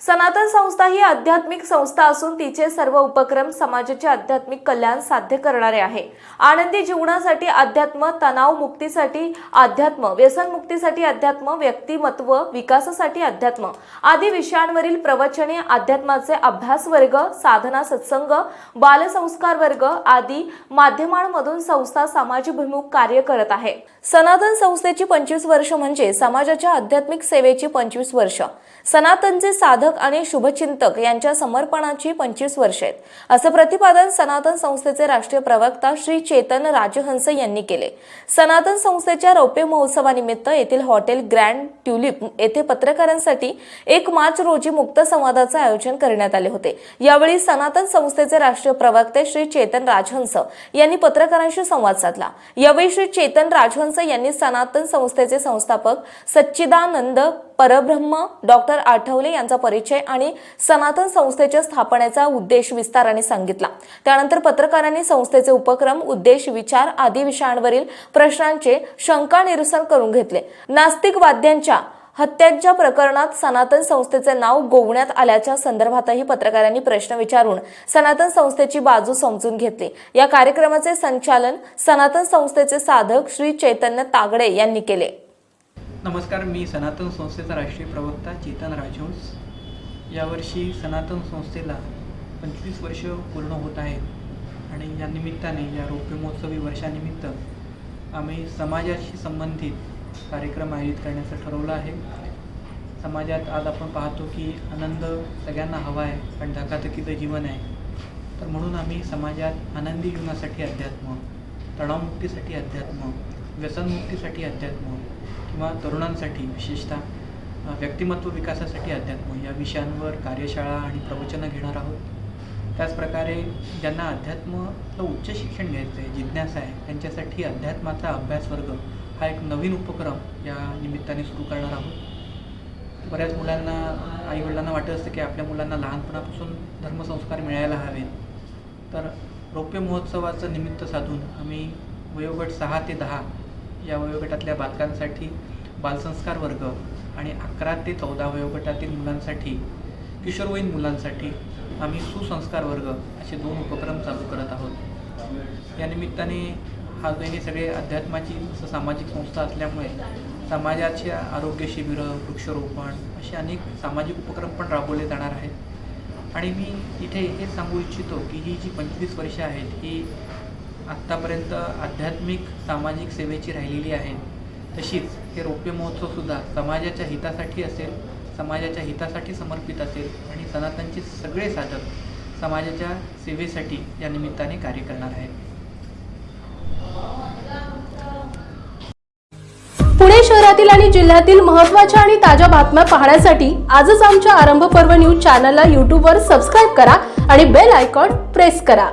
सनातन संस्था ही आध्यात्मिक संस्था असून तिचे सर्व उपक्रम समाजाचे आध्यात्मिक कल्याण साध्य करणारे आहे. आनंदी जीवनासाठी अध्यात्म तणाव मुक्तीसाठी अध्यात्म व्यसन मुक्तीसाठी अध्यात्म व्यक्तिमत्व विकासासाठी अध्यात्म आदी विषयांवरील प्रवचने अध्यात्माचे अभ्यास वर्ग साधना सत्संग बालसंस्कार वर्ग आदी माध्यमांमधून संस्था समाजभिमुख कार्य करत आहे. सनातन संस्थेची पंचवीस वर्ष म्हणजे समाजाच्या आध्यात्मिक सेवेची पंचवीस वर्ष. सनातनचे साधक आणि शुभचिंतक यांच्या समर्पणाची पंचवीस वर्ष आहेत. असं प्रतिपादन सनातन संस्थेचे राष्ट्रीय प्रवक्ता श्री चेतन राजहंस यांनी केले. सनातन संस्थेच्या रौप्य महोत्सवानिमित्त येथील हॉटेल ग्रँड ट्युलिप येथे पत्रकारांसाठी एक मार्च रोजी मुक्त संवादाचे आयोजन करण्यात आले होते. यावेळी सनातन संस्थेचे राष्ट्रीय प्रवक्ते श्री चेतन राजहंस यांनी पत्रकारांशी संवाद साधला. यावेळी श्री चेतन राजहंस यांनी सनातन संस्थेचे संस्थापक सच्चिदानंद परब्रह्म डॉक्टर आठवले यांचा परिचय आणि सनातन संस्थेच्या स्थापनेचा उद्देश विस्ताराने सांगितला. त्यानंतर पत्रकारांनी संस्थेचे उपक्रम उद्देश विचार आदी विषयांवरील प्रश्नांचे शंका निरसन करून घेतले. नास्तिकवाद्यांच्या हत्यांच्या प्रकरणात सनातन संस्थेचे नाव गोवण्यात आल्याच्या संदर्भातही पत्रकारांनी प्रश्न विचारून सनातन संस्थेची बाजू समजून घेतली. या कार्यक्रमाचे संचालन सनातन संस्थेचे साधक श्री चैतन्य तागडे यांनी केले. नमस्कार मी सनातन संस्थेचा राष्ट्रीय प्रवक्ता चेतन राजहंस. यावर्षी सनातन संस्थेला पंचवीस वर्ष पूर्ण होत आहेत आणि या निमित्ताने या रौप्य महोत्सवी वर्षानिमित्त आम्ही समाजाशी संबंधित कार्यक्रम आयोजित करण्याचं ठरवलं आहे. समाजात आज आपण पाहतो की आनंद सगळ्यांना हवा आहे पण धकाधकीचं जीवन आहे. तर म्हणून आम्ही समाजात आनंदी जीवनासाठी अध्यात्म तणावमुक्तीसाठी अध्यात्म व्यसनमुक्तीसाठी अध्यात्म किंवा तरुणांसाठी विशेषतः व्यक्तिमत्व विकासासाठी अध्यात्म या विषयांवर कार्यशाळा आणि प्रवचनं घेणार आहोत. त्याचप्रकारे ज्यांना अध्यात्म उच्च शिक्षण घ्यायचं आहे जिज्ञासा आहे त्यांच्यासाठी अध्यात्माचा अभ्यास वर्ग हा एक नवीन उपक्रम या निमित्ताने सुरू करणार आहोत. बऱ्याच मुलांना आईवडिलांना वाटत असतं की आपल्या मुलांना लहानपणापासून धर्मसंस्कार मिळायला हवेत. तर रौप्य महोत्सवाचं निमित्त साधून आम्ही वयोगट सहा ते दहा या वयोगटातल्या बालकांसाठी बालसंस्कार वर्ग आणि अकरा ते चौदा वयोगटातील मुलांसाठी किशोरवयीन मुलांसाठी आम्ही सुसंस्कार वर्ग असे दोन उपक्रम चालू करत आहोत. या निमित्ताने हा हे सगळे अध्यात्माची सामाजिक संस्था असल्यामुळे समाजाच्या आरोग्य शिबिरं वृक्षारोपण असे अनेक सामाजिक उपक्रम पण राबवले जाणार आहेत. आणि मी इथे हे सांगू इच्छितो की ही जी पंचवीस वर्षे आहेत ही आत्तापर्यंत आध्यात्मिक सामाजिक सेवेची राहिलेली आहेत तशीच हे रौप्य महोत्सवसुद्धा समाजाच्या हितासाठी असेल समाजाच्या हितासाठी समर्पित असेल आणि सनातनचे सगळे साधक समाजाच्या सेवेसाठी या निमित्ताने कार्य करणार आहेत. पुणे शहरातील आणि जिल्ह्यातील महत्त्वाच्या आणि ताज्या बातम्या पाहण्यासाठी आजच आमच्या आरंभ पर्व न्यूज चॅनलला यूट्यूबवर सबस्क्राईब करा आणि बेल आयकॉन प्रेस करा.